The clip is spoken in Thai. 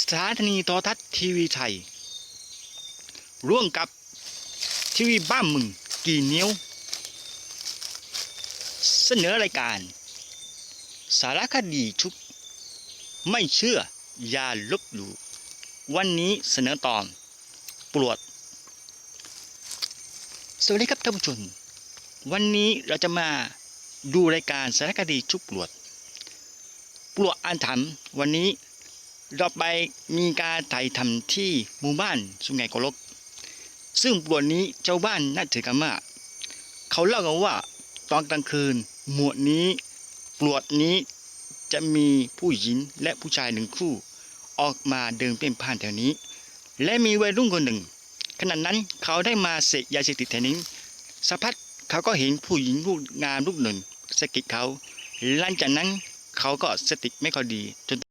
สถานีโทรทัศน์ทีวีไทย ร่วมกับทีวีบ้านมึงกี่นิ้ว เสนอรายการ สารคดีชุดไม่เชื่ออย่าลบหลู่วันนี้เสนอตอนปลวด สวัสดีครับท่านผู้ชม วันนี้เราจะมาดูรายการสารคดีชุบปลวด ปลวดอันถามวันนี้ เราไปมีการถ่ายทำที่หมู่บ้านสุไหงโกลก ซึ่งปลวดนี้เจ้าบ้านน่าถือกันมากเขาเล่ากันว่าตอนกลางคืนหมวดนี้ปลวดนี้จะมีผู้หญิงและผู้ชายหนึ่งคู่ ออกมาเดินเพ่นพ่านแถวนี้ และมีวัยรุ่นคนหนึ่ง ขณะนั้นเขาได้มาเสพยาเสพติดแถวนี้สักพักเขาก็เห็นผู้หญิงรูปงามรูปหนึ่งสะกิดเขา หลังจากนั้นเขาก็สติไม่ค่อยดีจน